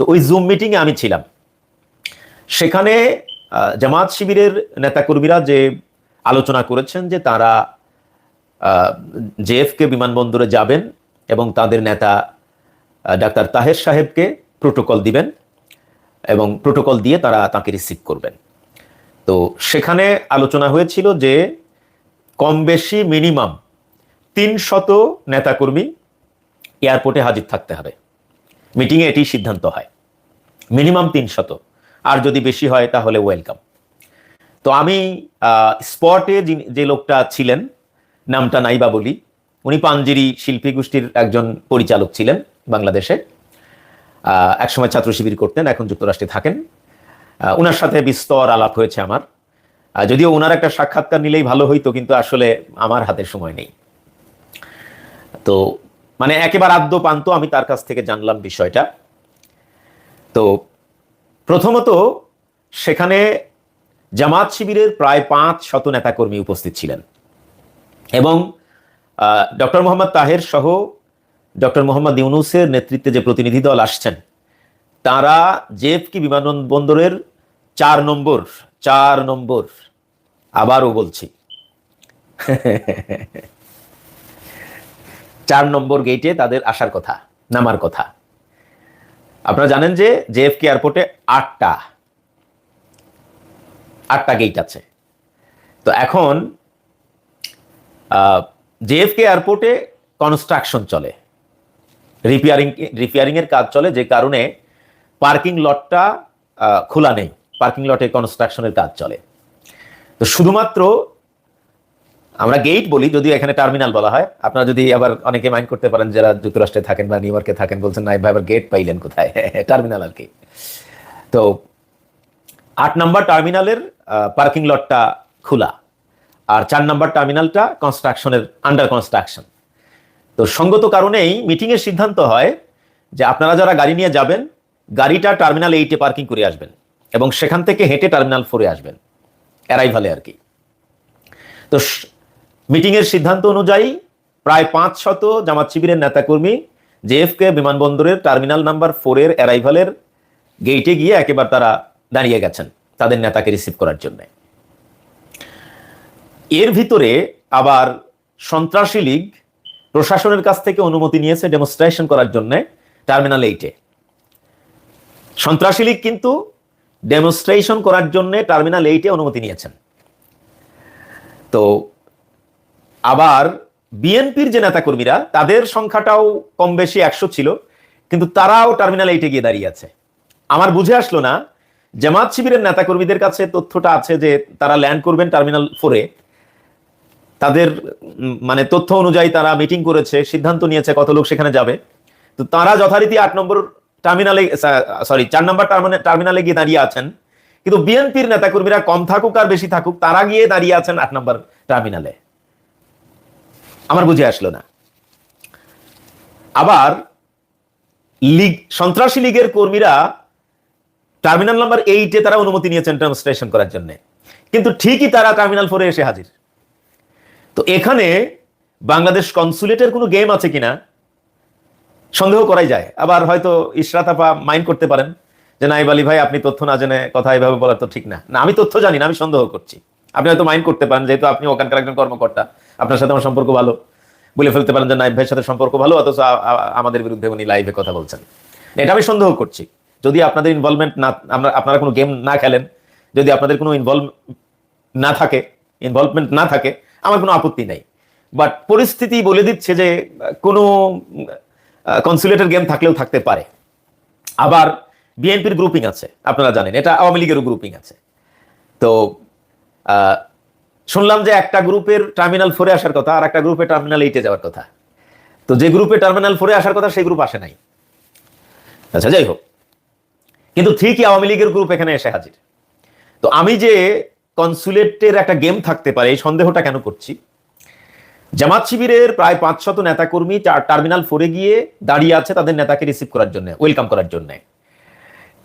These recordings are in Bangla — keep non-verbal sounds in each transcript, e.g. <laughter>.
তো ওই জুম মিটিংয়ে আমি ছিলাম। সেখানে জামাত শিবিরের নেতাকর্মীরা যে আলোচনা করেছেন যে তারা জেএফকে বিমানবন্দরে যাবেন এবং তাদের নেতা ডাক্তার তাহের সাহেবকে প্রোটোকল দিবেন এবং প্রোটোকল দিয়ে তারা তাকে রিসিভ করবেন। তো সেখানে আলোচনা হয়েছিল যে কম বেশি মিনিমাম তিন শত নেতাকর্মী এয়ারপোর্টে হাজির থাকতে হবে। মিটিংয়ে এটি সিদ্ধান্ত হয়। মিনিমাম তিন শত। আর যদি বেশি হয়, তাহলে ওয়েলকাম। তো আমি স্পটে যে লোকটা ছিলেন, নামটা নাইবা বলি, উনি পাঞ্জিরি শিল্পী গোষ্ঠীর একজন পরিচালক ছিলেন বাংলাদেশে। একসময় ছাত্র শিবির করতেন, এখন যুক্তরাষ্ট্রে থাকেন। ওনার সাথে বিস্তর আলাপ হয়েছে আমার। যদিও ওনার একটা সাক্ষাৎকার নিলেই ভালো হইতো, কিন্তু আসলে আমার হাতে সময় নেই। তো মানে একেবারে আদ্য পান্ত আমি তার কাছ থেকে জানলাম বিষয়টা। তো প্রথমত, সেখানে জামাত শিবিরের প্রায় পাঁচ শত নেতাকর্মী উপস্থিত ছিলেন। এবং ডক্টর মোহাম্মদ তাহের সহ ডক্টর মোহাম্মদ ইউনুসের নেতৃত্বে যে প্রতিনিধি দল আসছেন, তারা জেএফকি বিমানবন্দরের চার নম্বর চার নম্বর, আবারও বলছি। <laughs> চার নম্বর গেটে তাদের আসার কথা, নামার কথা। আপনারা জানেন যে জেএফকে এয়ারপোর্টে আটটা আটটা গেট আছে। তো এখন জেএফকে এয়ারপোর্টে কনস্ট্রাকশন চলে। রিপেয়ারিং রিপেয়ারিং এর কাজ চলে, যে কারণে পার্কিং লটটা খোলা নেই। পার্কিং লটে কনস্ট্রাকশনের কাজ চলে। তো শুধুমাত্র আমরা গেট বলি, যদিও এখানে টার্মিনাল বলা হয়। আপনারা যদি আবার অনেকে মাইন্ড করতে পারেন যারা যুক্তরাষ্ট্রে থাকেন বা নিউ ইয়র্কে থাকেন, বলছেন, না ভাই আবার গেট পাইলেন কোথায়? <laughs> টার্মিনাল আর কি। তো, আট নাম্বার টার্মিনালের পার্কিং লটটা খোলা। আর চার নাম্বার টার্মিনালটা কনস্ট্রাকশনের আন্ডার কনস্ট্রাকশন তো, সঙ্গত কারণেই মিটিংয়ের সিদ্ধান্ত হয় যে আপনারা যারা গাড়ি নিয়ে যাবেন, গাড়িটা টার্মিনাল এইটে পার্কিং করে আসবেন এবং সেখান থেকে হেঁটে টার্মিনাল ফোরে আসবেন। অ্যারাইভালে আর কি। তো মিটিংয়ের সিদ্ধান্ত অনুযায়ী প্রায় পাঁচ শত জামাত শিবিরের নেতাকর্মী জেএফকে বিমানবন্দরের টার্মিনাল নাম্বার ফোরের অ্যারাইভালের গেইটে গিয়ে একেবারে তারা দাঁড়িয়ে গেছেন তাদের নেতাকে রিসিভ করার জন্য। এর ভিতরে আবার সন্ত্রাসী লীগ প্রশাসনের কাছ থেকে অনুমতি নিয়েছে ডেমনস্ট্রেশন করার জন্য টার্মিনাল এইটে। সন্ত্রাসী লীগ কিন্তু ডেমনস্ট্রেশন করার জন্য টার্মিনাল এইটে অনুমতি নিয়েছেন। তো আবার বিএনপির যে নেতাকর্মীরা, তাদের সংখ্যাটাও কম বেশি একশো ছিল, কিন্তু তারাও টার্মিনাল এইটে গিয়ে দাঁড়িয়ে আছে। আমার বুঝে আসলো না, জামাত শিবিরের নেতাকর্মীদের কাছে তথ্যটা আছে যে তারা ল্যান্ড করবেন টার্মিনাল ফোরে। তাদের মানে তথ্য অনুযায়ী তারা মিটিং করেছে, সিদ্ধান্ত নিয়েছে কত লোক সেখানে যাবে। তো তারা যথারীতি আট নম্বর টার্মিনালে সরি, চার নম্বর টার্মিনালে গিয়ে দাঁড়িয়ে আছেন। কিন্তু বিএনপির নেতাকর্মীরা কম থাকুক আর বেশি থাকুক, তারা গিয়ে দাঁড়িয়ে আছেন আট নম্বর টার্মিনালে। আমার বুঝে আসলো না। আবার লীগ, সন্ত্রাসী লীগের কর্মীরা টার্মিনাল নাম্বার এইটে তারা অনুমতি নিয়েছেন ডেমনস্ট্রেশন করার জন্য। কিন্তু ঠিকই তারা টার্মিনাল ফোরে এসে হাজির। তো এখানে বাংলাদেশ কনসুলেটের কোনো গেম আছে কিনা সন্দেহ করাই যায়। আবার হয়তো ইশরাত আপা মাইন্ড করতে পারেন যে নাইব আলী ভাই, আপনি তথ্য না জেনে কথা এভাবে বলা তো ঠিক না। না, আমি তথ্য জানি না, আমি সন্দেহ করছি। আপনি হয়তো মাইন্ড করতে পারেন, যেহেতু আপনি ওখানকার একজন কর্মকর্তা। আপনার সাথে আমার সম্পর্ক ভালো। বলে ফেলতে পারেন যে নাইব ভাইয়ের সাথে সম্পর্ক ভালো, অথচ আমাদের বিরুদ্ধে উনি লাইভে কথা বলছেন। এটা আমি সন্দেহ করছি। যদি আপনাদের ইনভলভমেন্ট না, আমরা, আপনারা কোনো গেম না খেলেন, যদি আপনাদের কোনো ইনভলভ না থাকে ইনভলভমেন্ট না থাকে, আমার কোনো আপত্তি নাই। বাট পরিস্থিতি বলে দিচ্ছে যে, কোনো কনসুলেটের গেম থাকলেও থাকতে পারে। আবার বিএনপির গ্রুপিং আছে, আপনারা জানেন, এটা আওয়ামী লীগেরও গ্রুপিং আছে। তো শুনলাম যে একটা গ্রুপের টার্মিনাল ফোরে আসার কথা আর একটা গ্রুপে টার্মিনাল এইটে যাওয়ার কথা। তো যে গ্রুপে টার্মিনাল ফোরে আসার কথা সেই গ্রুপ আসে নাই। আচ্ছা যাই হোক। কিন্তু ঠিকই আওয়ামী লীগের গ্রুপ এখানে এসে হাজির। তো আমি যে কনসুলেটের একটা গেম থাকতে পারে, এই সন্দেহটা কেন করছি? জামাত শিবিরের প্রায় পাঁচ শত নেতাকর্মী টার্মিনাল ফোরে গিয়ে দাঁড়িয়ে আছে তাদের নেতাকে রিসিভ করার জন্য ওয়েলকাম করার জন্য।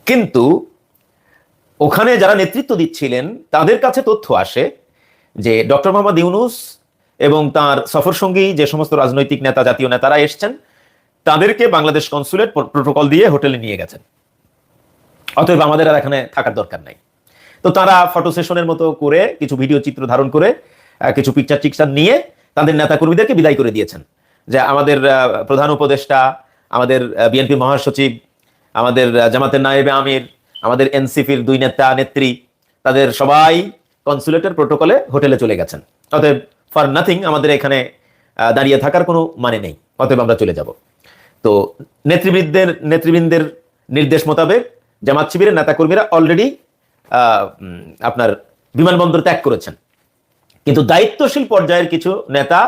কিন্তু ওখানে যারা নেতৃত্ব দিচ্ছিলেন, তাদের কাছে তথ্য আসে যে ডক্টর মোহাম্মদ ইউনুস এবং তার সফরসঙ্গী যে সমস্ত রাজনৈতিক নেতা, জাতীয় নেতারা এসছেন, তাদেরকে বাংলাদেশ কনসুলেট প্রোটোকল দিয়ে হোটেলে নিয়ে গেছেন। অতএব আমাদের আর এখানে থাকার দরকার নাই। তো তারা ফটো সেশনের মতো করে কিছু ভিডিও চিত্র ধারণ করে কিছু পিকচার টিকচার নিয়ে তাদের নেতা কর্মীদেরকে বিদায় করে দিয়েছেন। যে আমাদের প্রধান উপদেষ্টা, আমাদের বিএনপি মহাসচিব, আমাদের জামাতের নায়েবে আমির, আমাদের এনসিপির দুই নেতা, নেত্রী, তাদের সবাই কনসুলেটের প্রোটোকলে হোটেলে চলে গেছেন। অতএব ফর নাথিং আমাদের এখানে দাঁড়িয়ে থাকার কোনো মানে নেই। অতএব আমরা চলে যাব। তো নেতৃবৃন্দের নেতৃবৃন্দের নির্দেশ মোতাবেক জামাত শিবিরের নেতাকর্মীরা অলরেডি আপনার বিমানবন্দর ত্যাগ করেছেন। কিন্তু দায়িত্বশীল পর্যায়ের কিছু নেতা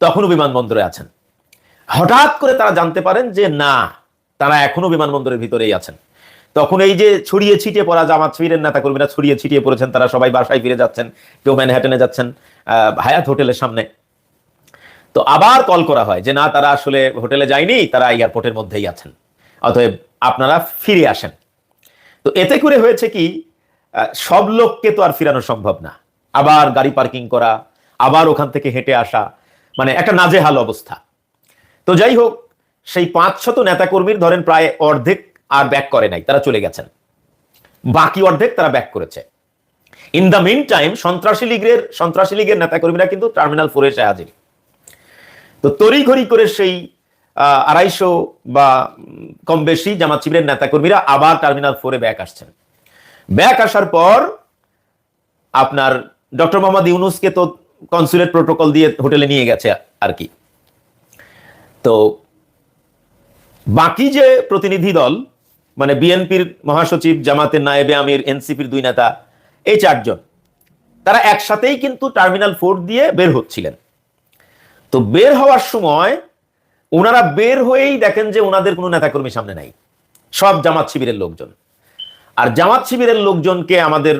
তখনও বিমানবন্দরে আছেন। হঠাৎ করে তারা জানতে পারেন যে না, তারা এখনও বিমানবন্দরের ভিতরেই আছেন। তখন এই যে ছড়িয়ে ছিটিয়ে পড়া জামাত শিবিরের নেতা কর্মীরা ছড়িয়ে ছিটিয়ে পড়েছেন, তারা সবাই বাসায় ফিরে যাচ্ছেন, কেউ ম্যানহাটনে যাচ্ছেন হায়াত হোটেলের সামনে। তো আবার কল করা হয় যে, না, তারা আসলে হোটেলে যায়নি, তারা এয়ারপোর্টের মধ্যেই আছেন। অতএব আপনারা ফিরে আসেন। তো এতে করে হয়েছে কি সব লোককে তো আর ফিরানো সম্ভব না। আবার গাড়ি পার্কিং করা, আবার ওখান থেকে হেঁটে আসা মানে একটা নাজেহাল অবস্থা। তো যাই হোক, সেই পাঁচ শত নেতাকর্মীর ধরেন প্রায় অর্ধেক আর ব্যাক করে নাই, তারা চলে গেছেন। বাকি অর্ধেক তারা ব্যাক করেছে। ইন দ্য মিন টাইম সন্ত্রাসী লীগের সন্ত্রাসী লীগের নেতাকর্মীরা কিন্তু টার্মিনাল ফোরে এসে হাজির। তো তড়িঘড়ি করে সেই আড়াইশো বা কম বেশি জামাত শিবিরের নেতাকর্মীরা আবার টার্মিনাল ফোরে ব্যাক আসছেন। ব্যাক আসার পর আপনার ডক্টর মোহাম্মদ ইউনুসকে তো কনসুলেট প্রোটোকল দিয়ে হোটেলে নিয়ে গেছে আর কি। তো বাকি যে প্রতিনিধি দল মানে বিএনপির মহাসচিব জামাতের নায়েবে আমির, এনসিপির দুই নেতা, এই চারজন, তারা একসাথেই কিন্তু টার্মিনাল ফোর দিয়ে বের হচ্ছিলেন। তো বের হওয়ার সময় ওনারা বের হয়েই দেখেন যে ওনাদের কোনো নেতাকর্মী সামনে নাই। সব জামাত শিবিরের লোকজন। আর জামাত শিবিরের লোকজনকে আমাদের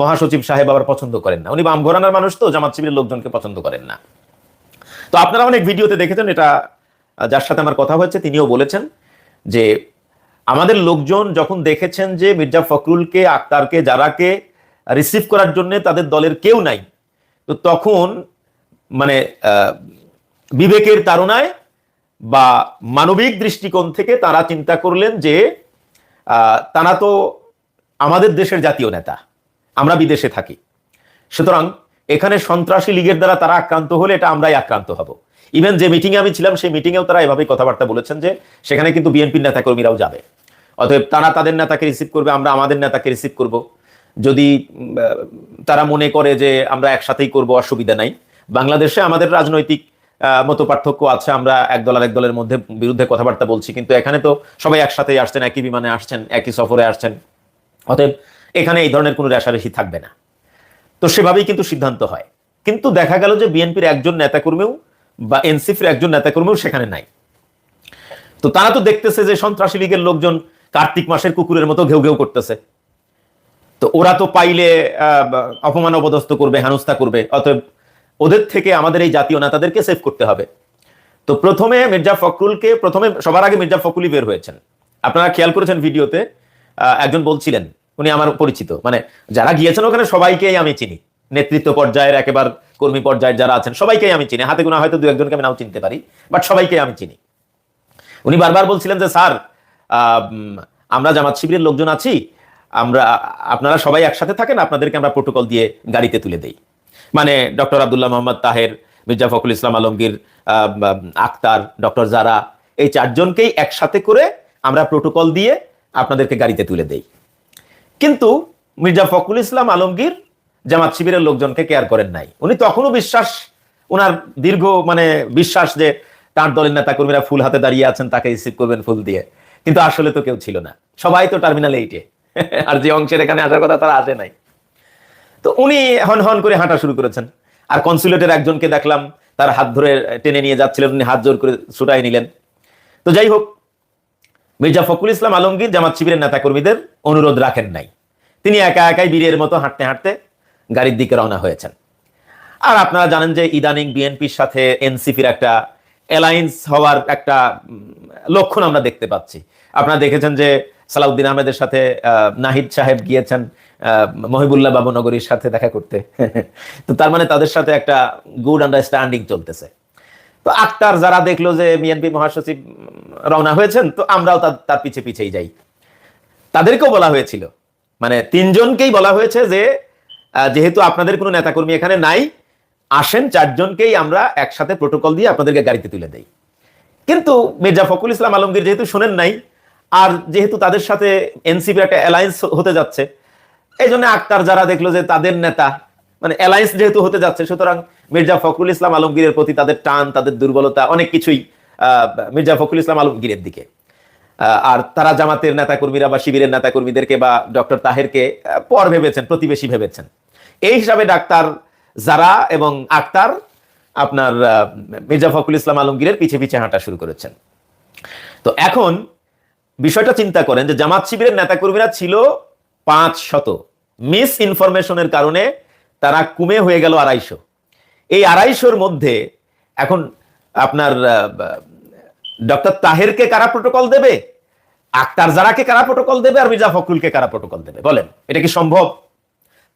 মহাসচিব সাহেব আবার পছন্দ করেন না। উনি বাম ঘোরানোর মানুষ তো, জামাত শিবিরের লোকজনকে পছন্দ করেন না। তো আপনারা অনেক ভিডিওতে দেখেছেন, এটা যার সাথে আমার কথা হয়েছে, তিনিও বলেছেন যে আমাদের লোকজন যখন দেখেছেন যে মির্জা ফখরুলকে, আক্তারকে, যারাকে রিসিভ করার জন্য তাদের দলের কেউ নাই, তো তখন মানে বিবেকের তাড়নায় বা মানবিক দৃষ্টিকোণ থেকে তারা চিন্তা করলেন যে তারা তো আমাদের দেশের জাতীয় নেতা, আমরা বিদেশে থাকি। সুতরাং এখানে সন্ত্রাসী লীগের দ্বারা তারা আক্রান্ত হলে এটা আমরাই আক্রান্ত হব। ইভেন যে মিটিংয়ে আমি ছিলাম, সেই মিটিংয়েও তারা এভাবেই কথাবার্তা বলেছেন যে সেখানে কিন্তু বিএনপির নেতাকর্মীরাও যাবে। অতএব তারা তাদের নেতাকে রিসিভ করবে, আমরা আমাদের নেতাকে রিসিভ করব। যদি তারা মনে করে যে আমরা একসাথেই করব, অসুবিধা নাই। বাংলাদেশে আমাদের রাজনৈতিক মত পার্থক্য আছে, আমরা এক দল আর এক দলের মধ্যে বিরুদ্ধে কথাবার্তা বলছি, কিন্তু এখানে তো সবাই একসাথেই আসছেন, একই বিমানে আসছেন, একই সফরে আসছেন। অতএব এখানে এই ধরনের কোনো রেশারেশি থাকবে না। তো সেভাবেই কিন্তু সিদ্ধান্ত হয়। কিন্তু দেখা গেল যে বিএনপির একজন নেতাকর্মীও বা এনসিপির একজন নেতাকর্মীও সেখানে নাই। তো তারা তো দেখতেছে যে সন্ত্রাসী লীগের লোকজন কার্তিক মাসের কুকুরের মতো ঘেউ ঘেউ করতেছে। তো ওরা তো পাইলে অপমান অপদস্থ করবে, হেনস্থা করবে। অতএব ওদের থেকে আমাদের এই জাতীয় নেতাদেরকে সেভ করতে হবে। তো প্রথমে মির্জা ফখরুলকে, প্রথমে সবার আগে মির্জা ফখরুলই বের হয়েছেন। আপনারা খেয়াল করেছেন ভিডিওতে? একজন বলছিলেন, উনি আমার পরিচিত। মানে যারা গিয়েছেন ওখানে সবাইকেই আমি চিনি। নেতৃত্ব পর্যায়ের একেবারে কর্মী পর্যায়ের যারা আছেন, সবাইকেই আমি চিনি। হাতে গোনা হয়তো দু একজনকে আমি নাও চিনতে পারি বাট সবাইকে আমি চিনি। উনি বারবার বলছিলেন যে, স্যার আমরা জামাত শিবিরের লোকজন আছি, আমরা, আপনারা সবাই একসাথে থাকেন, আপনাদেরকে আমরা প্রোটোকল দিয়ে গাড়িতে তুলে দেই। মানে ডক্টর আব্দুল্লাহ মোহাম্মদ তাহের, মির্জা ফখরুল ইসলাম আলমগীর আক্তার, ডক্টর জারা এই চারজনকেই একসাথে করে আমরা প্রোটোকল দিয়ে আপনাদেরকে গাড়িতে তুলে দেই। কিন্তু মির্জা ফখরুল ইসলাম আলমগীর জামাত শিবিরের লোকজনকে কেয়ার করেন নাই। উনি তখনও বিশ্বাস ওনার দীর্ঘ মানে বিশ্বাস যে তার দলের নেতা কর্মীরা ফুল হাতে দাঁড়িয়ে আছেন, তাকে রিসিভ করবেন ফুল দিয়ে। কিন্তু আসলে তো কেউ ছিল না। সবাই তো টার্মিনাল এইটে <laughs> আর যে অংশের এখানে আসার কথা তারা আসে নাই। তো উনি হন হন করে হাঁটা শুরু করেছেন। আর কনসুলেটের একজনকে দেখলাম, তার হাত ধরে টেনে নিয়ে যাচ্ছিলেন। উনি হাত জোর করে ছুটাই নিলেন। তো যাই হোক, মির্জা ফখরুল ইসলাম আলমগীর জামাত শিবিরের নেতাকর্মীদের অনুরোধ রাখেন নাই। তিনি একা একাই বীরের মতো হাঁটতে হাঁটতে গাড়ির দিকে রওনা হয়েছেন। আর আপনারা জানেন যে ইদানিং বিএনপির সাথে এনসিপির একটা অ্যালায়েন্স হওয়ার একটা লক্ষণ আমরা দেখতে পাচ্ছি। আপনারা দেখেছেন যে সালাউদ্দিন আহমেদের সাথে নাহিদ সাহেব গিয়েছেন মহিবুল্লাহ বাবু নগরীর সাথে দেখা করতে। <laughs> তো তার মানে তাদের সাথে একটা গুড আন্ডারস্ট্যান্ডিং চলতেছে। তো আক্তার যারা দেখল যে বিএনপি মহাসচিব রওনা হয়েছেন, তো আমরাও তার তার পিছে পিছেই যাই। তাদেরকেও বলা হয়েছিল। মানে তিনজনকেই বলা হয়েছে যে যেহেতু আপনাদের কোনো নেতাকর্মী এখানে নাই, আসেন চারজনকেই আমরা একসাথে প্রোটোকল দিয়ে আপনাদেরকে গাড়িতে তুলে দেই। কিন্তু মির্জা ফখরুল ইসলাম আলমগীর যেহেতু শোনেন নাই, আর যেহেতু তাদের সাথে এনসিপির একটা অ্যালায়েন্স হতে যাচ্ছে এই জন্য আক্তার যারা দেখল যে তাদের নেতা মানে অ্যালায়েন্স যেহেতু হতে যাচ্ছে, সুতরাং মির্জা ফখরুল ইসলাম আলমগীরের প্রতি তাদের টান, তাদের দুর্বলতা, অনেক কিছুই মির্জা ফখরুল ইসলাম আলমগীরের দিকে। আর তারা জামাতের নেতাকর্মীরা বা শিবিরের নেতাকর্মীদেরকে বা ডক্টর তাহেরকে পর ভেবেছেন, প্রতিবেশী ভেবেছেন। এই হিসাবে ডাক্তার যারা এবং আক্তার আপনার মির্জা ফখরুল ইসলাম আলমগীরের পিছে পিছে হাঁটা শুরু করেছেন। তো এখন বিষয়টা চিন্তা করেন যে জামাত শিবিরের নেতাকর্মীরা ছিল পাঁচ শত। মিস ইনফরমেশনের কারণে তারা কুমে হয়ে গেল আড়াইশো। এই আড়াইশোর মধ্যে এখন আপনার ডক্টর তাহেরকে কারা প্রোটোকল দেবে? আক্তার জারাকে কারা প্রোটোকল দেবে? আর মির্জা ফখরুলকে কারা প্রোটোকল দেবে? বলেন, এটা কি সম্ভব?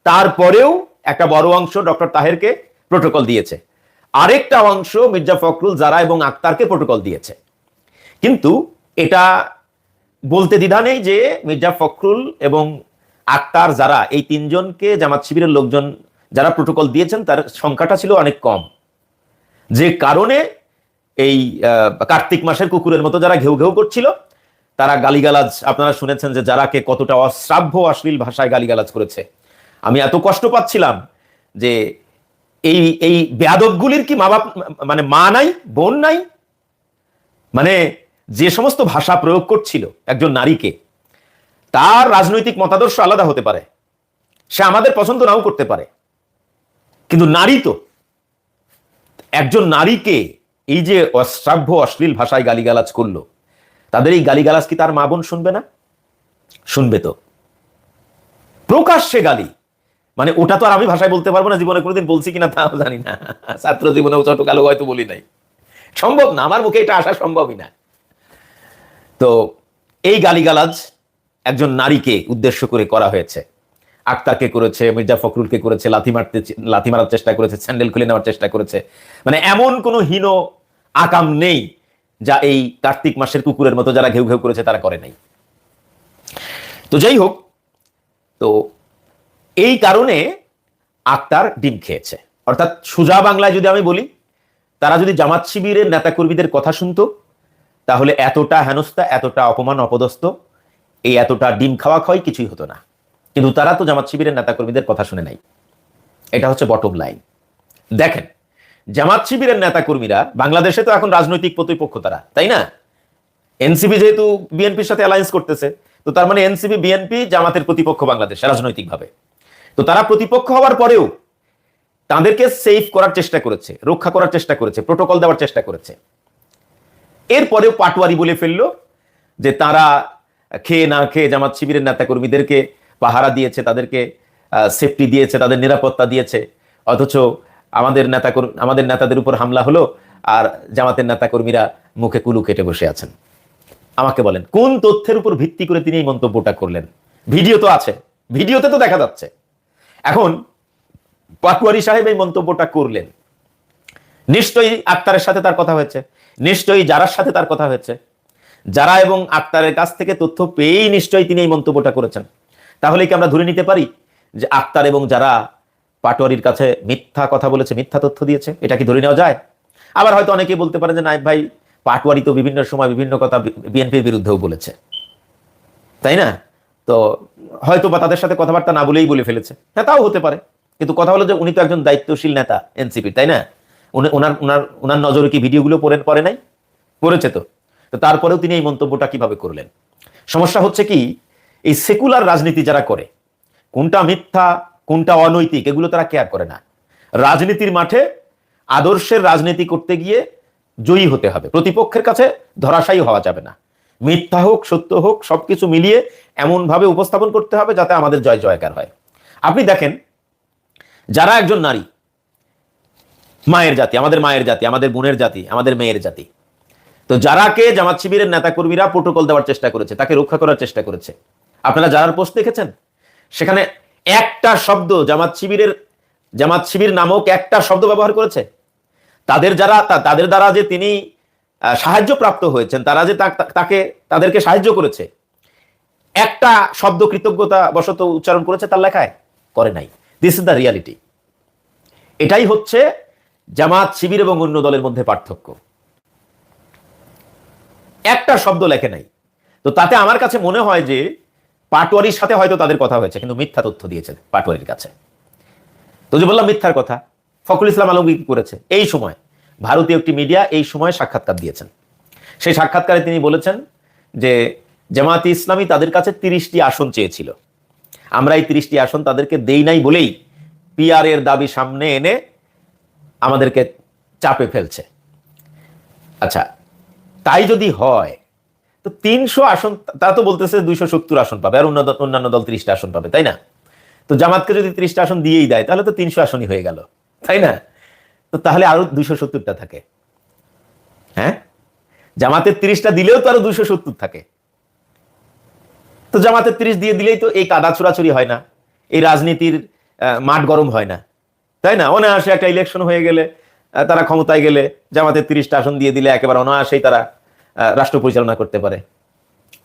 তারপরেও একটা বড় অংশ ডক্টর তাহেরকে প্রোটোকল দিয়েছে। আরেকটা অংশ মির্জা ফখরুল জারা এবং আক্তারকে প্রোটোকল দিয়েছে। কিন্তু এটা বলতে দ্বিধা নেই যে মির্জা ফখরুল এবং আক্তার যারা, এই তিনজনকে জামাত শিবিরের লোকজন যারা প্রোটোকল দিয়েছেন, তার সংখ্যাটা ছিল অনেক কম। যে কারণে এই কার্তিক মাসের কুকুরের মতো যারা ঘেউ ঘেউ করছিল, তারা গালিগালাজ, আপনারা শুনেছেন যে যারাকে কতটা অশ্রাব্য, অশ্লীল ভাষায় গালিগালাজ করেছে। আমি এত কষ্ট পাচ্ছিলাম যে এই এই বেয়াদবগুলির কি মা বাপ মানে মা নাই, বোন নাই? মানে যে সমস্ত ভাষা প্রয়োগ করছিল একজন নারীকে, তার রাজনৈতিক মতাদর্শ আলাদা হতে পারে। সে আমাদের পছন্দ নাও করতে পারে। কিন্তু নারী তো, একজন নারীকে এই যে অশ্রাভ্য অশ্লীল ভাষায় গালিগালাজ করল, তাদের এই গালিগালাজ কি তার মা বোন শুনবে না? শুনবে তো। প্রকাশ্যে গালি মানে ওটা তো আর আমি ভাষায় বলতে পারব না, জীবনে কোনোদিন বলছি কিনা তাও জানি না। ছাত্র জীবনে ছোট কালো হয়তো বলি নাই। সম্ভব না, আমার মুখে এটা আসা সম্ভবই না। তো এই গালিগালাজ একজন নারীকে উদ্দেশ্য করে করা হয়েছে। আক্তারকে করেছে, মির্জা ফখরুলকে করেছে, লাথি মারতে লাথি মারার চেষ্টা করেছে, স্যান্ডেল খুলে নেওয়ার চেষ্টা করেছে। মানে এমন কোনো হীন আকাম নেই যা এই কার্তিক মাসের কুকুরের মতো যারা ঘেউ ঘেউ করেছে তারা করে নাই। তো যাই হোক, তো এই কারণে আক্তার ডিম খেয়েছে। অর্থাৎ সুজা বাংলায় যদি আমি বলি, তারা যদি জামাত শিবিরের নেতাকর্মীদের কথা শুনতো, তাহলে এতটা হেনস্থা, এতটা অপমান, অপদস্থ, এই এতটা ডিম খাওয়া খাওয়াই কিছুই হতো না। কিন্তু তারা তো জামাত শিবিরের নেতাকর্মীদের কথা শুনে নাই। এটা হচ্ছে বটম লাইন দেখেন, জামাত শিবিরের নেতাকর্মীরা, বাংলাদেশে তো এখন রাজনৈতিক প্রতিপক্ষ তারা, তাই না? এনসিপি যেহেতু বিএনপির সাথে অ্যালায়েন্স করতেছে, তো তার মানে এনসিপি, বিএনপি জামাতের প্রতিপক্ষ বাংলাদেশ, রাজনৈতিকভাবে। তো তারা প্রতিপক্ষ হওয়ার পরেও তাদেরকে সেফ করার চেষ্টা করেছে, রক্ষা করার চেষ্টা করেছে প্রোটোকল দেওয়ার চেষ্টা করেছে। এরপরেও পাটওয়ারি বলে ফেলল যে তারা খেয়ে না খেয়ে জামাত শিবিরের নেতাকর্মীদেরকে পাহারা দিয়েছে, তাদেরকে সেফটি দিয়েছে, তাদের নিরাপত্তা দিয়েছে। অথচ আমাদের নেতা আমাদের নেতাদের উপর হামলা হলো আর জামাতের নেতাকর্মীরা মুখে কুলু কেটে বসে আছেন। আমাকে বলেন, কোন তথ্যের উপর ভিত্তি করে তিনি এই মন্তব্যটা করলেন? ভিডিও তো আছে, ভিডিওতে তো দেখা যাচ্ছে। এখন পাটওয়ারি সাহেব এই মন্তব্যটা করলেন। নিশ্চয়ই আক্তারের সাথে তার কথা হয়েছে। নিশ্চয়ই যারার সাথে তার কথা হয়েছে। যারা এবং আক্তারের কাছ থেকে তথ্য পেয়েই নিশ্চয়ই তিনি এই মন্তব্যটা করেছেন। তাহলে কি আমরা ধরে নিতে পারি যে আক্তার এবং যারা পাটোয়ারির কাছে মিথ্যা কথা বলেছে, মিথ্যা তথ্য দিয়েছে, এটা কি ধরে নেওয়া যায়? আবার হয়তো অনেকেই বলতে পারেন যে নাইব ভাই পাটোয়ারি তো বিভিন্ন সময় বিভিন্ন কথা বিএনপির বিরুদ্ধেও বলেছে। তাই না? তো হয়তো বা তাদের সাথে কথাবার্তা না বলেই বলে ফেলেছে। হ্যাঁ তাও হতে পারে। কিন্তু কথা হলো যে উনি তো একজন দায়িত্বশীল নেতা এনসিপির তাই না? ওনার ওনার ওনার নজরে কি ভিডিওগুলো পড়ে পড়ে নাই? পড়েছে তো। তো তারপরেও তিনি এই মন্তব্যটা কীভাবে করলেন? সমস্যা হচ্ছে কি, এই সেকুলার রাজনীতি যারা করে, কোনটা মিথ্যা, কোনটা অনৈতিক, এগুলো তারা কেয়ার করে না। রাজনীতির মাঠে আদর্শের রাজনীতি করতে গিয়ে জয়ী হতে হবে। প্রতিপক্ষের কাছে ধরাশায়ী হওয়া যাবে না। মিথ্যা হোক, সত্য হোক, সবকিছু মিলিয়ে এমনভাবে উপস্থাপন করতে হবে যাতে আমাদের জয় জয়কার হয়। আপনি দেখেন, যারা একজন নারী, মায়ের জাতি, আমাদের মায়ের জাতি, আমাদের বোনের জাতি, আমাদের মেয়ের জাতি, তো যারাকে জামাত শিবিরের নেতাকর্মীরা প্রোটোকল দেওয়ার চেষ্টা করেছে, তাকে রক্ষা করার চেষ্টা করেছে, আপনারা যারার পোস্ট দেখেছেন? সেখানে একটা শব্দ জামাত শিবিরের, জামাত শিবির নামক একটা শব্দ ব্যবহার করেছে। তাদের যারা তাদের দ্বারা যে তিনি আহ, সাহায্য প্রাপ্ত হয়েছেন। তারা যে তাকে তাদেরকে সাহায্য করেছে। একটা শব্দ কৃতজ্ঞতা বশত উচ্চারণ করেছে তার লেখায়? করে নাই। দিস ইজ দ্য রিয়ালিটি এটাই হচ্ছে জামাত শিবির এবং অন্য দলের মধ্যে পার্থক্য। একটা শব্দ লেখে নাই। তো তাতে আমার কাছে মনে হয় যে পাটোয়ারির সাথে হয়তো তাদের কথা হয়েছে কিন্তু মিথ্যা তথ্য দিয়েছে পাটোয়ারির কাছে। তো যে বললাম মিথ্যার কথা। ফখরুল ইসলাম আলমগীর করেছে? এই সময় ভারতীয় একটি মিডিয়া এই সময় সাক্ষাৎকার দিয়েছেন। সেই সাক্ষাৎকারে তিনি বলেছেন যে, জামায়াতে ইসলামী তাদের কাছে তিরিশটি আসন চেয়েছিল। আমরা এই তিরিশটি আসন তাদেরকে দেই নাই বলেই পিআর এর দাবি সামনে এনে আমাদেরকে চাপে ফেলছে। আচ্ছা তাই যদি হয়, তো তিনশো আসন তা তো বলতেছে দুইশো সত্তর আসন পাবে, আর অন্যান্য দল ত্রিশটা আসন পাবে, তাই না? তো জামাতকে যদি ত্রিশটা আসন দিয়েই দেয়, তাহলে তো তিনশো আসনই হয়ে গেল, তাই না? তো তাহলে আরও দুইশো সত্তরটা থাকে। হ্যাঁ? জামাতের তিরিশটা দিলেও তো আরও দুইশো সত্তর থাকে। তো জামাতের তিরিশ দিয়ে দিলেই তো এই কাদা ছোড়াছুরি হয় না। এই রাজনীতির মাঠ গরম হয় না। তাই না? অনায়াসে একটা ইলেকশন হয়ে গেলে তারা ক্ষমতায় গেলে জামাতের তিরিশটা আসন দিয়ে দিলে একেবারে অনায়াসেই তারা রাষ্ট্র পরিচালনা করতে পারে।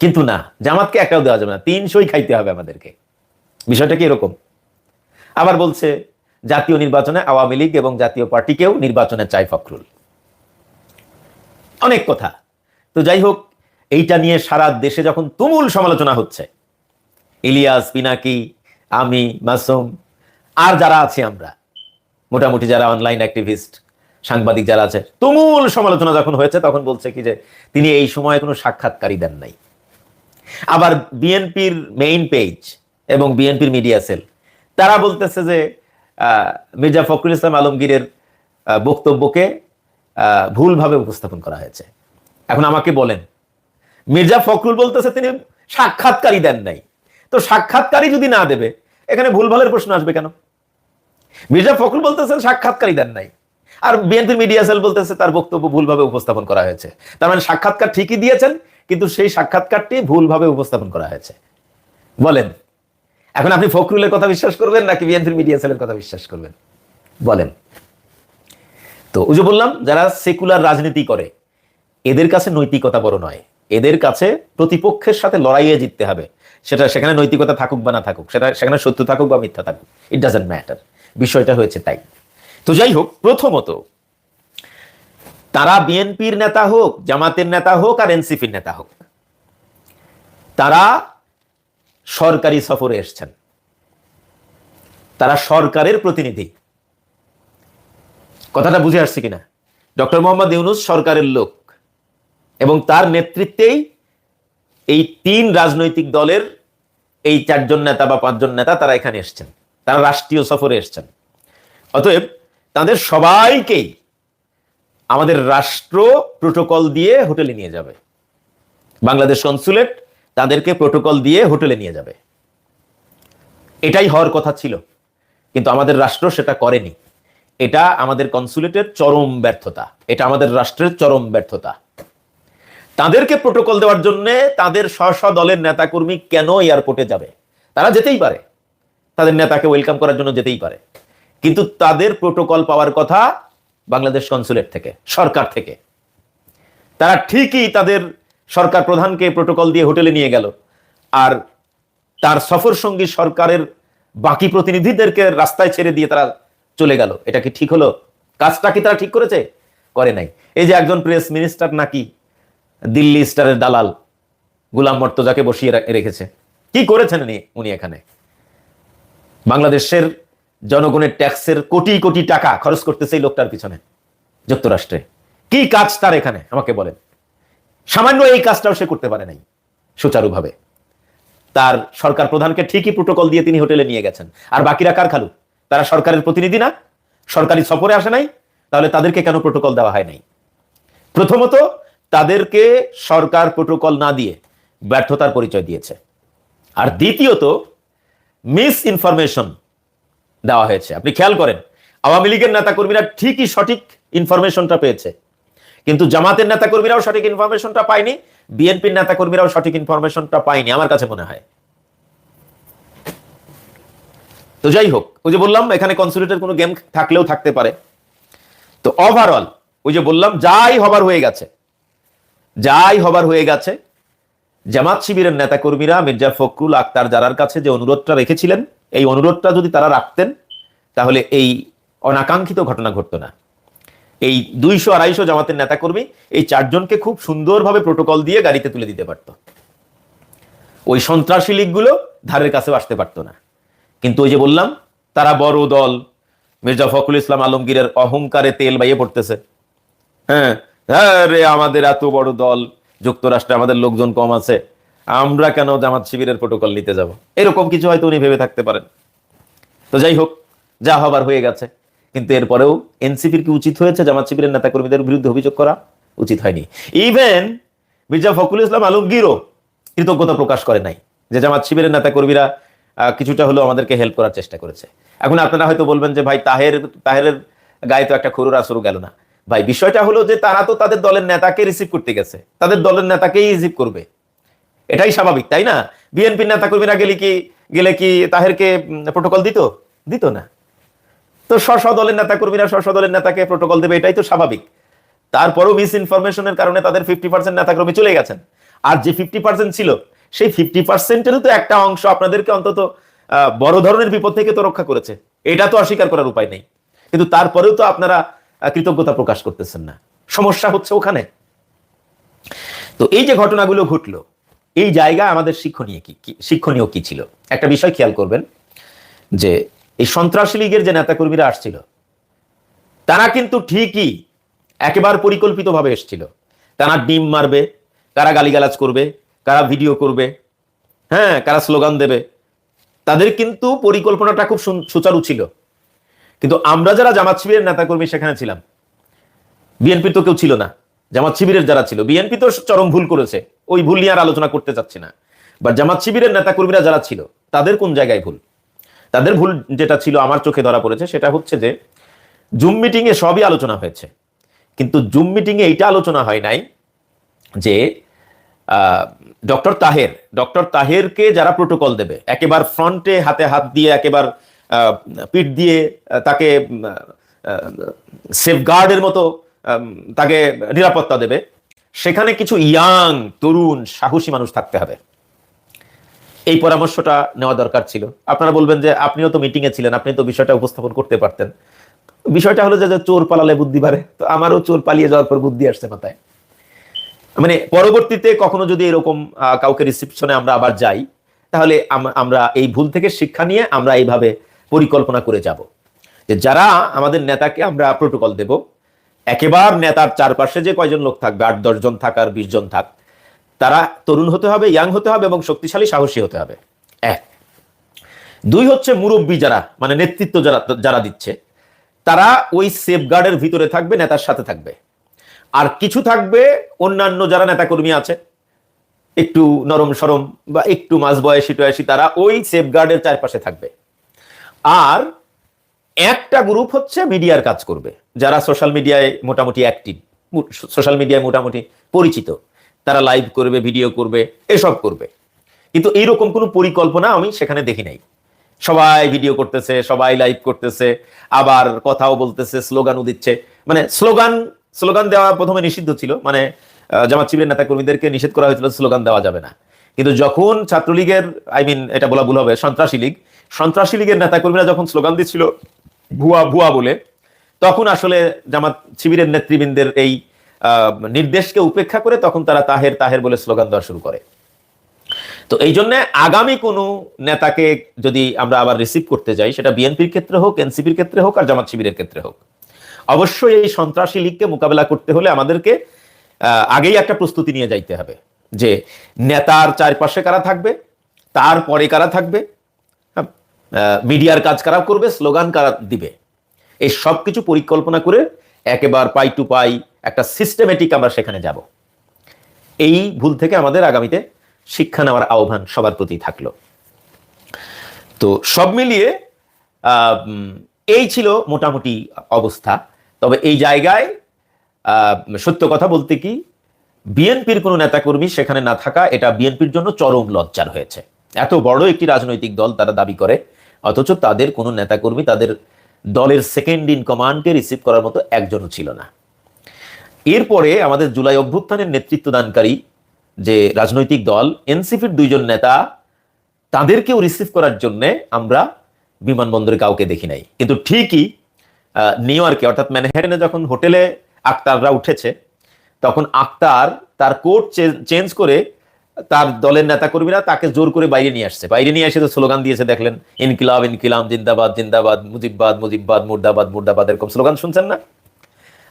কিন্তু না, জামাতকে একটাও দেওয়া যাবে না। তিনশোই খাইতে হবে আমাদেরকে। বিষয়টা কি এরকম? আবার বলছে জাতীয় নির্বাচনে আওয়ামী লীগ এবং জাতীয় পার্টিকেও নির্বাচনে চাই ফখরুল। অনেক কথা। তো যাই হোক, এইটা নিয়ে সারা দেশে যখন তুমুল সমালোচনা হচ্ছে, ইলিয়াস, পিনাকি, আমি, মাসুম, আর যারা আছি আমরা, মোটামুটি যারা অনলাইন অ্যাক্টিভিস্ট সাংবাদিক যারা আছে, তুমুল সমালোচনা যখন হয়েছে, তখন বলছে কি যে, তিনি এই সময় কোনো সাক্ষাৎকারই দেন নাই। আবার বিএনপির মেইন পেজ এবং বিএনপির মিডিয়া সেল তারা বলতেছে যে মির্জা ফখরুল ইসলাম আলমগীরের বক্তব্যকে ভুলভাবে উপস্থাপন করা হয়েছে। এখন আমাকে বলেন, মির্জা ফখরুল বলতেছে তিনি সাক্ষাৎকারই দেন নাই। তো সাক্ষাৎকারই যদি না দেবে, এখানে ভুলভালের প্রশ্ন আসবে কেন? মির্জা ফখরুল বলতেছেন সাক্ষাৎকারই দেন নাই। আর বিএনপির মিডিয়া সেল বলতেছে তার বক্তব্য ভুলভাবে উপস্থাপন করা হয়েছে। তার মানে সাক্ষাৎকার ঠিকই দিয়েছেন, কিন্তু সেই সাক্ষাৎকারটি ভুলভাবে উপস্থাপন করা হয়েছে। বলেন এখন আপনি ফখরুলের কথা বিশ্বাস করবেন নাকি বিএনপির মিডিয়া সেলের কথা বিশ্বাস করবেন? বলেন। তো ওই যে বললাম, যারা সেকুলার রাজনীতি করে, এদের কাছে নৈতিকতা বড় নয়। এদের কাছে প্রতিপক্ষের সাথে লড়াইয়ে জিততে হবে। সেটা সেখানে নৈতিকতা থাকুক বা না থাকুক, সেটা সেখানে সত্য থাকুক বা মিথ্যা থাকুক ইট ডাজেন্ট ম্যাটার বিষয়টা হয়েছে তাই। তো যাই হোক, প্রথমত, তারা বিএনপির নেতা হোক, জামাতের নেতা হোক আর এনসিপির নেতা হোক, তারা সরকারি সফরে এসছেন। তারা সরকারের প্রতিনিধি। কথাটা বুঝে আসছে কিনা? ডক্টর মোহাম্মদ ইউনুস সরকারের লোক এবং তার নেতৃত্বেই এই তিন রাজনৈতিক দলের এই চারজন নেতা বা পাঁচজন নেতা তারা এখানে এসছেন। তারা রাষ্ট্রীয় সফরে এসছেন। অতএব তাদের সবাইকেই আমাদের রাষ্ট্র প্রোটোকল দিয়ে হোটেলে নিয়ে যাবে। বাংলাদেশ কনসুলেট তাদেরকে প্রোটোকল দিয়ে হোটেলে নিয়ে যাবে। এটাই হওয়ার কথা ছিল, কিন্তু আমাদের রাষ্ট্র সেটা করেনি। এটা আমাদের কনসুলেটের চরম ব্যর্থতা, এটা আমাদের রাষ্ট্রের চরম ব্যর্থতা। তাদেরকে প্রোটোকল দেওয়ার জন্য তাদের স্ব স্ব দলের নেতাকর্মী কেন এয়ারপোর্টে যাবে? তারা যেতেই পারে। তাদের নেতাকে ওয়েলকাম করার জন্য যেতেই পারে। কিন্তু তাদের প্রোটোকল পাওয়ার কথা বাংলাদেশ কনসুলেট থেকে, সরকার থেকে। তারা ঠিকই তাদের সরকার প্রধানকে প্রোটোকল দিয়ে হোটেলে নিয়ে গেল। আর তার সফর সঙ্গী সরকারের বাকি প্রতিনিধিদেরকে রাস্তায় ছেড়ে দিয়ে তারা চলে গেল। এটা কি ঠিক হলো? কাজটা কি তারা ঠিক করেছে? করে নাই। এই যে একজন প্রেস মিনিস্টার নাকি দিল্লি স্টারের দালাল, গুলাম মর্তজাকে বসিয়ে রেখেছে। কি করেছেন উনি এখানে? বাংলাদেশের জনগণের ট্যাক্সের কোটি কোটি টাকা খরচ করতেছে এই লোকটার পিছনে, যুক্তরাষ্ট্রে। কি কাজ তার এখানে? আমাকে বলেন। সামান্য এই কাজটাও সে করতে পারে নাই, সুচারুভাবে। তার সরকার প্রধানকে ঠিকই প্রোটোকল দিয়ে তিনি হোটেলে নিয়ে গেছেন। আর বাকিরা কার খালু? তারা সরকারের প্রতিনিধি না? সরকারি সফরে আসে নাই? তাহলে তাদেরকে কেন প্রোটোকল দেওয়া হয় নাই? প্রথমত, তাদেরকে সরকার প্রোটোকল না দিয়ে ব্যর্থতার পরিচয় দিয়েছে। আর দ্বিতীয়ত মিস ইনফরমেশন দেওয়া হয়েছে। আপনি খেয়াল করেন, আওয়ামী লীগের নেতাকর্মীরা ঠিকই সঠিক ইনফরমেশনটা পেয়েছে। কিন্তু জামাতের নেতাকর্মীরাও সঠিক ইনফরমেশনটা পায়নি, বিএনপির নেতাকর্মীরাও সঠিক ইনফরমেশনটা পায়নি, আমার কাছে মনে হয়। তো যাই হোক, ওই যে বললাম, এখানে কনসুলেটের কোনো গেম থাকলেও থাকতে পারে। তো ওভারঅল ওই যে বললাম, যাই হবার হয়ে গেছে, যাই হবার হয়ে গেছে, জামাত শিবিরের নেতাকর্মীরা মির্জা ফখরুল আক্তার যারার কাছে যে অনুরোধটা রেখেছিলেন, এই অনুরোধটা যদি তারা রাখতেন, তাহলে এই অনাকাঙ্ক্ষিত ঘটনা ঘটতো না। এই দুইশো আড়াইশো জামাতের নেতাকর্মী এই চারজনকে খুব সুন্দরভাবে প্রোটোকল দিয়ে গাড়িতে তুলে দিতে পারত। ওই সন্ত্রাসী লীগগুলো ধারের কাছেও আসতে পারতো না। কিন্তু ওই যে বললাম, তারা বড় দল। মির্জা ফখরুল ইসলাম আলমগীরের অহংকারে তেল বাইয়ে পড়তেছে। হ্যাঁ হ্যাঁ রে আমাদের এত বড় দল, যুক্তরাষ্ট্রে আমাদের লোকজন কম আছে, আমরা কেন জামাত শিবিরের প্রোটোকল নিতে যাব? এরকম কিছু হয়তো উনি ভেবে থাকতে পারেন। তো যাই হোক, যা হবার হয়ে গেছে। কিন্তু এরপরেও এনসিপির কি উচিত হয়েছে? জামাত শিবিরের নেতাকর্মীদের বিরুদ্ধে অভিযোগ করা উচিত হয়নি। ইভেন মির্জা ফখরুল ইসলাম আলমগীরও কৃতজ্ঞতা প্রকাশ করে নাই যে জামাত শিবিরের নেতাকর্মীরা কিছুটা হলেও আমাদেরকে হেল্প করার চেষ্টা করেছে। এখন আপনারা হয়তো বলবেন যে, ভাই, তাহের, তাহেরের গায়ে তো একটা খরুর আসরও গেল না। ভাই, বিষয়টা হলো যে, তারা তো তাদের দলের নেতাকে রিসিভ করতে গেছে। তাদের দলের নেতাকেই রিসিভ করবে। এটাই স্বাভাবিক, তাই না? বিএনপির নেতাকর্মীরা গেলে কি গেলে কি তাহেরকে প্রোটোকল দিত? দিত না। তো স্ব দলের নেতাকর্মীরা স্ব দলের নেতাকে প্রোটোকল দেবে, এটাই তো স্বাভাবিক। তারপরেও মিস ইনফরমেশনের কারণে তাদের ফিফটি পার্সেন্ট নেতাকর্মী চলে গেছেন। আর যে ফিফটি পার্সেন্ট ছিল, সেই ফিফটি পার্সেন্টেরও তো একটা অংশ আপনাদেরকে অন্তত বড় ধরনের বিপদ থেকে তো রক্ষা করেছে। এটা তো অস্বীকার করার উপায় নেই। কিন্তু তারপরেও তো আপনারা কৃতজ্ঞতা প্রকাশ করতেছেন না। সমস্যা হচ্ছে ওখানে। তো এই যে ঘটনাগুলো ঘটলো, এই জায়গা আমাদের শিক্ষণীয় কি- শিক্ষণীয় কি ছিল? একটা বিষয় খেয়াল করবেন যে এই সন্ত্রাসী লীগের যে নেতাকর্মীরা আসছিল, তারা কিন্তু ঠিকই একেবারে পরিকল্পিতভাবে এসছিল। তারা ডিম মারবে, কারা গালিগালাজ করবে, কারা ভিডিও করবে হ্যাঁ কারা স্লোগান দেবে। তাদের কিন্তু পরিকল্পনাটা খুব সুচারু ছিল। কিন্তু আমরা যারা জামাত শিবিরের নেতাকর্মী সেখানে ছিলাম বিএনপির তো কেউ ছিল না। জামাত শিবিরের যারা ছিল, বিএনপি তো চরম ভুল করেছে। ওই ভুল নিয়ে আর আলোচনা করতে চাচ্ছি না। বা জামাত শিবিরের নেতাকর্মীরা যারা ছিল, তাদের কোন জায়গায় ভুল? তাদের ভুল যেটা ছিল আমার চোখে ধরা পড়েছে, সেটা হচ্ছে যে, জুম মিটিং এ সবই আলোচনা হয়েছে। কিন্তু জুম মিটিং এ এইটা আলোচনা হয় নাই যে ডক্টর তাহের, ডক্টর তাহেরকে যারা প্রোটোকল দেবে, একেবার ফ্রন্টে হাতে হাত দিয়ে, একেবার পিঠ দিয়ে তাকে সেফগার্ডের মতো তাকে নিরাপত্তা দেবে, সেখানে কিছু ইয়াং, তরুণ, সাহসী মানুষ থাকতে হবে। এই পরামর্শটা নেওয়া দরকার ছিল। আপনারা বলবেন যে আপনিও তো মিটিংয়ে ছিলেন, আপনি তো বিষয়টা উপস্থাপন করতে পারতেন। বিষয়টা হলো যে চোর পালালে বুদ্ধি বাড়ে, তো আমারও চোর পালিয়ে যাওয়ার পর বুদ্ধি আসছে মাথায়। মানে পরবর্তীতে কখনো যদি এরকম কাউকে রিসিপশনে আমরা আবার যাই, তাহলে আমরা এই ভুল থেকে শিক্ষা নিয়ে আমরা এইভাবে পরিকল্পনা করে যাব। যে যারা আমাদের নেতাকে আমরা প্রোটোকল দেব, একেবার নেতার চারপাশে যে কয়জন লোক থাকবে, আট, দশ জন থাক আর বিশ জন থাক তারা তরুণ হতে হবে ইয়াং হতে হবে এবং শক্তিশালী, সাহসী হতে হবে। এক। দুই হচ্ছে মুরব্বী যারা মানে নেতৃত্ব যারা যারা দিচ্ছে, তারা ওই সেফগার্ডের ভিতরে থাকবে, নেতার সাথে থাকবে। আর কিছু থাকবে, অন্যান্য যারা নেতাকর্মী আছে, একটু নরম সরম বা একটু মাঝ বয়সী টয়সী, তারা ওই সেফগার্ডের চারপাশে থাকবে। আর একটা গ্রুপ হচ্ছে মিডিয়ার কাজ করবে, যারা সোশ্যাল মিডিয়ায় মোটামুটি অ্যাক্টিভ সোশ্যাল মিডিয়ায় মোটামুটি পরিচিত। তারা লাইভ করবে ভিডিও করবে, এসব করবে। কিন্তু এইরকম কোনো পরিকল্পনা আমি সেখানে দেখি নাই। সবাই ভিডিও করতেছে, সবাই লাইভ করতেছে, আবার কথাও বলতেছে স্লোগানও দিচ্ছে। মানে স্লোগান স্লোগান দেওয়া প্রথমে নিষিদ্ধ ছিল। মানে জামাত শিবিরের নেতা কর্মীদেরকে নিষেধ করা হয়েছিল স্লোগান দেওয়া যাবে না। কিন্তু যখন ছাত্রলীগের আই মিন এটা বলা ভুল হবে, সন্ত্রাসী লীগ, সন্ত্রাসী লীগের নেতা কর্মীরা যখন স্লোগান দিচ্ছিল, ভুয়া ভুয়া বলে, তখন আসলে জামাত শিবিরের নেতৃবৃন্দের এই নির্দেশকে উপেক্ষা করে তখন তারা তাহের তাহের বলে স্লোগান দেওয়া শুরু করে। তো এই জন্য আগামী কোনো নেতাকে যদি আমরা আবার রিসিভ করতে যাই সেটা বিএনপির ক্ষেত্রে হোক এনসিপির ক্ষেত্রে হোক আর জামাত শিবিরের ক্ষেত্রে হোক। অবশ্যই এই সন্ত্রাসী লীগকে মোকাবেলা করতে হলে আমাদেরকে আগেই একটা প্রস্তুতি নিয়ে যাইতে হবে যে নেতার চারপাশে কারা থাকবে তারপরে কারা থাকবে হ্যাঁ, মিডিয়ার কাজ কারা করবে স্লোগান কারা দিবে এই সব কিছু পরিকল্পনা করে একেবার পাই টু পাই একটা সিস্টেমেটিক আমরা সেখানে যাব। এই ভুল থেকে আমাদের আগামীতে শিক্ষা নেওয়ার আহ্বান সবার প্রতি থাকল। তো সব মিলিয়ে এই ছিল মোটামুটি অবস্থা। তবে এই জায়গায় সত্য কথা বলতে কি, বিএনপির কোনো নেতাকর্মী সেখানে না থাকা এটা বিএনপির জন্য চরম লজ্জার হয়েছে। এত বড় একটি রাজনৈতিক দল তারা দাবি করে, অথচ তাদের কোনো নেতাকর্মী তাদের দলের সেকেন্ড ইন কমান্ডকে রিসিভ করার মতো একজনও ছিল না। এরপরে আমাদের জুলাই অভ্যুত্থানের নেতৃত্ব দানকারী যে রাজনৈতিক দল, এনসিপির দুইজন নেতা, তাদেরকেও রিসিভ করার জন্যে আমরা বিমানবন্দরে কাউকে দেখি নাই। কিন্তু ঠিকই নিউ ইয়র্কে, অর্থাৎ ম্যানহেটেনে যখন হোটেলে আক্তাররা উঠেছে, তখন আক্তার তার কোর্ট চেঞ্জ করে তার দলের নেতা নেতাকর্মীরা তাকে জোর করে বাইরে নিয়ে আসছে। বাইরে নিয়ে এসে তো স্লোগান দিয়েছে, দেখলেন, ইনকিলাব, ইনকিলাম, জিন্দাবাদ জিন্দাবাদ, মুজিববাদ মুজিববাদ, মুর্দাবাদ মুর্দাবাদ, এরকম স্লোগান শুনছেন না?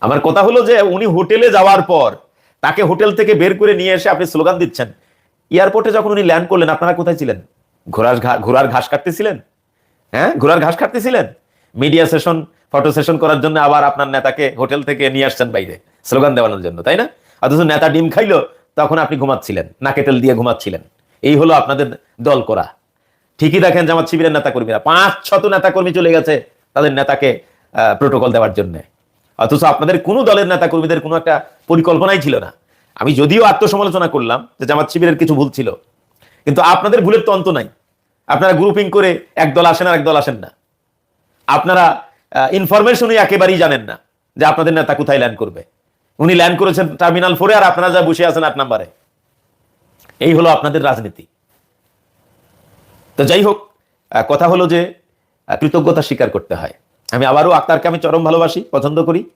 আমার কথা হলো যে উনি হোটেলে যাওয়ার পর তাকে হোটেল থেকে বের করে নিয়ে এসে আপনি স্লোগান দিচ্ছেন। এয়ারপোর্টে যখন উনি ল্যান্ড করলেন, আপনারা কোথায় ছিলেন? ঘোড়ার ঘা- ঘোড়ার ঘাস কাটতেছিলেন? হ্যাঁ? ঘোড়ার ঘাস কাটতেছিলেন? মিডিয়া সেশন, ফটো সেশন করার জন্য আবার আপনার নেতাকে হোটেল থেকে নিয়ে আসছেন বাইরে, স্লোগান দেওয়ানোর জন্য, তাই না? অথচ নেতা ডিম খাইলো, তখন আপনি ঘুমাচ্ছিলেন, নাকে তেল দিয়ে ঘুমাচ্ছিলেন। এই হলো আপনাদের দল করা। ঠিকই দেখেন জামাত শিবিরের নেতা কর্মীরা পাঁচ শত নেতা কর্মী চলে গেছে তাদের নেতাকে প্রোটোকল দেওয়ার জন্য। অথচ আপনাদের কোনো দলের নেতা কর্মীদের কোনো একটা পরিকল্পনাই ছিল না। আমি যদিও আত্মসমালোচনা করলাম যে জামাত শিবিরের কিছু ভুল ছিল, কিন্তু আপনাদের ভুলের তো অন্ত নাই। আপনারা গ্রুপিং করে এক দল আসেন আর এক দল আসেন না। আপনারা ইনফরমেশনই একেবারেই জানেন না যে আপনাদের নেতা কোথায় ল্যান্ড করবে। উনি ল্যান্ড করেছেন টার্মিনাল ফোরে আর আপনারা যা বসে আছেন আট নাম্বারে। এই হলো আপনাদের রাজনীতি। তো যাই হোক কথা হলো যে কৃতজ্ঞতা স্বীকার করতে হয়। আমি আবারও আক্তারকে আমি চরম ভালোবাসি, পছন্দ করি।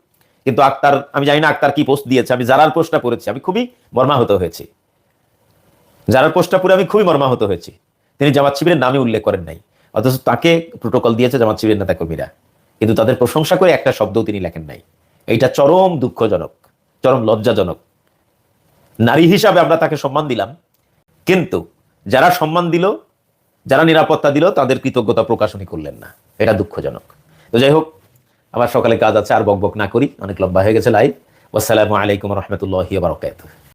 কিন্তু আক্তার, আমি জানি না আক্তার কি পোস্ট দিয়েছে, আমি যারার পোস্টটা পড়েছি, আমি খুবই মর্মাহত হয়েছি। যারার পোস্টটা পড়ে আমি খুবই মর্মাহত হয়েছি। তিনি জামাত শিবিরের নামে উল্লেখ করেন নাই। অথচ তাকে প্রোটোকল দিয়েছে জামাত শিবিরের নেতা কর্মীরা কিন্তু তাদের প্রশংসা করে একটা শব্দও তিনি লেখেন নাই। এইটা চরম দুঃখজনক, চরম লজ্জাজনক। নারী হিসাবে আমরা তাকে সম্মান দিলাম। কিন্তু যারা সম্মান দিল, যারা নিরাপত্তা দিল, তাদের কৃতজ্ঞতা প্রকাশনী করলেন না। এটা দুঃখজনক। তো যাই হোক, আবার সকালে কাজ আছে, আর বক না করি, অনেক লম্বা হয়ে গেছে লাইভ আসসালামু আলাইকুম রহমতুল্লাহ বারকাত